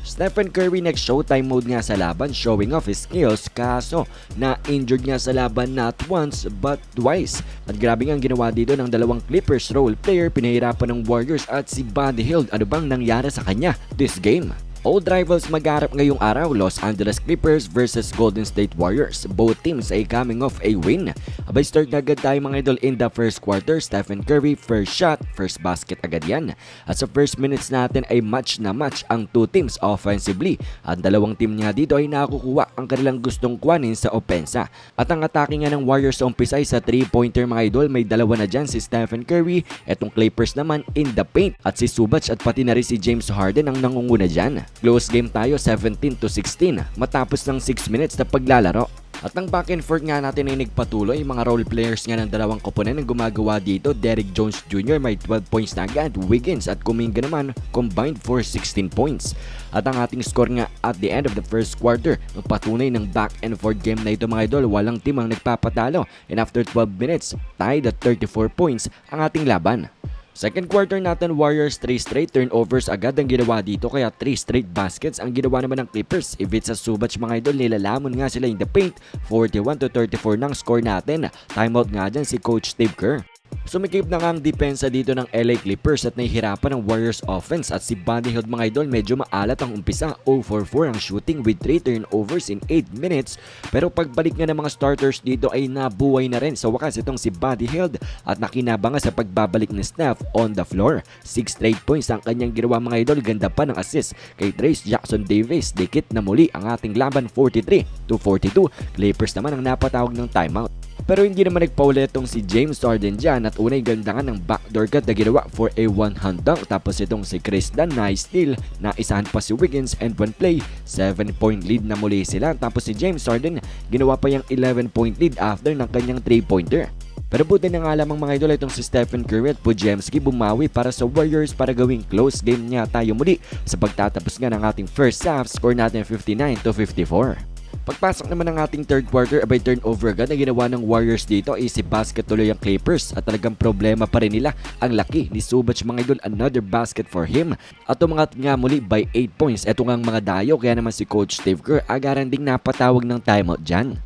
Stephen Curry nag-showtime mode nga sa laban showing off his skills kaso na-injured nga sa laban not once but twice. At grabe nga ginawa dito ng dalawang Clippers role player pinahirapan ng Warriors at si Buddy Hield. Ano bang nangyari sa kanya this game? Old rivals magharap ngayong araw, Los Angeles Clippers versus Golden State Warriors. Both teams ay coming off a win. Abay start na agad tayo mga idol in the first quarter. Stephen Curry first shot, first basket agad yan. At sa first minutes natin ay match na match ang two teams offensively. Ang dalawang team nga dito ay nakukuha ang kanilang gustong kuhanin sa opensa. At ang atake nga ng Warriors sa umpisa ay sa 3-pointer mga idol. May dalawa na dyan si Stephen Curry. Etong Clippers naman in the paint. At si Subac at pati na rin si James Harden ang nangunguna dyan. Close game tayo 17 to 16 matapos ng 6 minutes na paglalaro. At ang back and forth nga natin ay nagpatuloy mga role players nga ng dalawang koponen ang gumagawa dito. Derrick Jones Jr. may 12 points na agad. Wiggins at Kuminga naman combined for 16 points. At ang ating score nga at the end of the first quarter, patunay ng back and forth game na ito mga idol. Walang team ang nagpapatalo. And after 12 minutes, tied at 34 points ang ating laban. Second quarter natin, Warriors 3 straight turnovers agad ang ginawa dito kaya 3 straight baskets ang ginawa naman ng Clippers. If it's a Subac mga idol, nilalamon nga sila in the paint. 41 to 34 ng score natin. Timeout nga dyan si Coach Steve Kerr. Sumikip na nga ang depensa dito ng LA Clippers at nahihirapan ng Warriors offense at si Buddy Hield mga idol medyo maalat ang umpisa. 0 for 4 ang shooting with 3 turnovers in 8 minutes. Pero pagbalik nga ng mga starters dito ay nabuhay na rin sa wakas itong si Buddy Hield at nakinabang nga sa pagbabalik ni Steph on the floor. 6 straight points ang kanyang ginawa mga idol. Ganda pa ng assist kay Trace Jackson Davis. Dikit na muli ang ating laban 43 to 42 Clippers naman ang napatawag ng timeout pero hindi naman nagpaulit si James Harden dyan at unay ganda nga ng backdoor cut na ginawa for a one hand dunk. Tapos itong si Chris na steal na isahan pa si Wiggins and one play. 7 point lead na muli sila. Tapos si James Harden ginawa pa yung 11 point lead after ng kanyang 3 pointer. Pero buti na nga lamang mga idol itong si Stephen Curry at Pujemski bumawi para sa Warriors para gawing close game niya tayo muli sa pagtatapos nga ng ating first half score natin 59 to 54. Pagpasok naman ng ating third quarter, abay turnover agad na ginawa ng Warriors dito ay si basket tuloy ang Clippers at talagang problema pa rin nila ang laki ni Subac mga idol another basket for him at umangat nga muli by 8 points eto nga ang mga dayo kaya naman si Coach Steve Kerr agaran ding napatawag ng timeout dyan.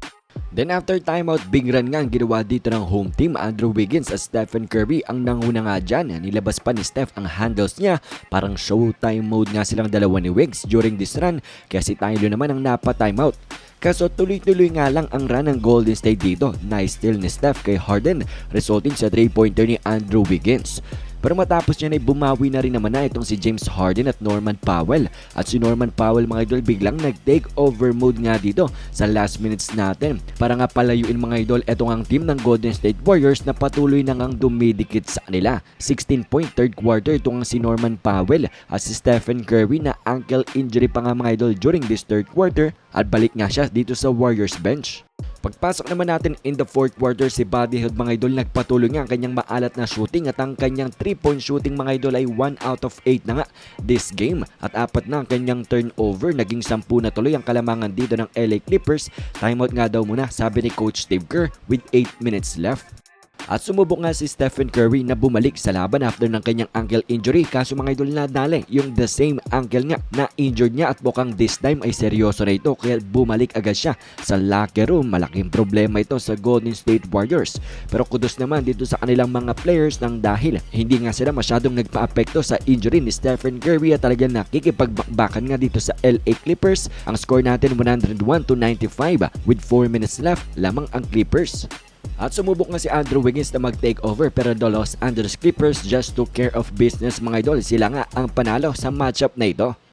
Then after timeout, big run nga ang ginawa dito ng home team. Andrew Wiggins at Stephen Curry ang nanguna nga dyan. Nilabas pa ni Steph ang handles niya. Parang showtime mode nga silang dalawa ni Wiggs during this run. Kaya si Tyler naman ang napa-timeout. Kaso tuloy-tuloy nga lang ang run ng Golden State dito. Nice steal ni Steph kay Harden resulting sa 3-pointer ni Andrew Wiggins. Pero matapos niya ay bumawi na rin naman na itong si James Harden at Norman Powell. At si Norman Powell mga idol biglang nag-take over mode nga dito sa last minutes natin. Para nga palayuin mga idol etong ang team ng Golden State Warriors na patuloy na ngang dumidikit sa kanila. 16 point third quarter itong ang si Norman Powell at si Stephen Curry na ankle injury pa nga mga idol during this third quarter at balik nga siya dito sa Warriors bench. Pagpasok naman natin in the fourth quarter, si Buddy Hield mga idol nagpatuloy nga ang kanyang maalat na shooting at ang kanyang 3-point shooting mga idol ay 1 out of 8 na nga this game. At apat na ang kanyang turnover, naging 10 na tuloy ang kalamangan dito ng LA Clippers. Timeout nga daw muna, sabi ni Coach Steve Kerr with 8 minutes left. At sumubok nga si Stephen Curry na bumalik sa laban after ng kanyang ankle injury kaso mga idol na dali yung the same ankle nga na injured niya at mukhang this time ay seryoso na ito kaya bumalik agad siya sa locker room. Malaking problema ito sa Golden State Warriors. Pero kudos naman dito sa kanilang mga players nang dahil hindi nga sila masyadong nagpa-apekto sa injury ni Stephen Curry at talagang nakikipagbakbakan nga dito sa LA Clippers. Ang score natin 101 to 95 with 4 minutes left lamang ang Clippers. At sumubok nga si Andrew Wiggins na mag-take over pero the Los Angeles Clippers just took care of business mga idol. Sila nga ang panalo sa matchup na ito.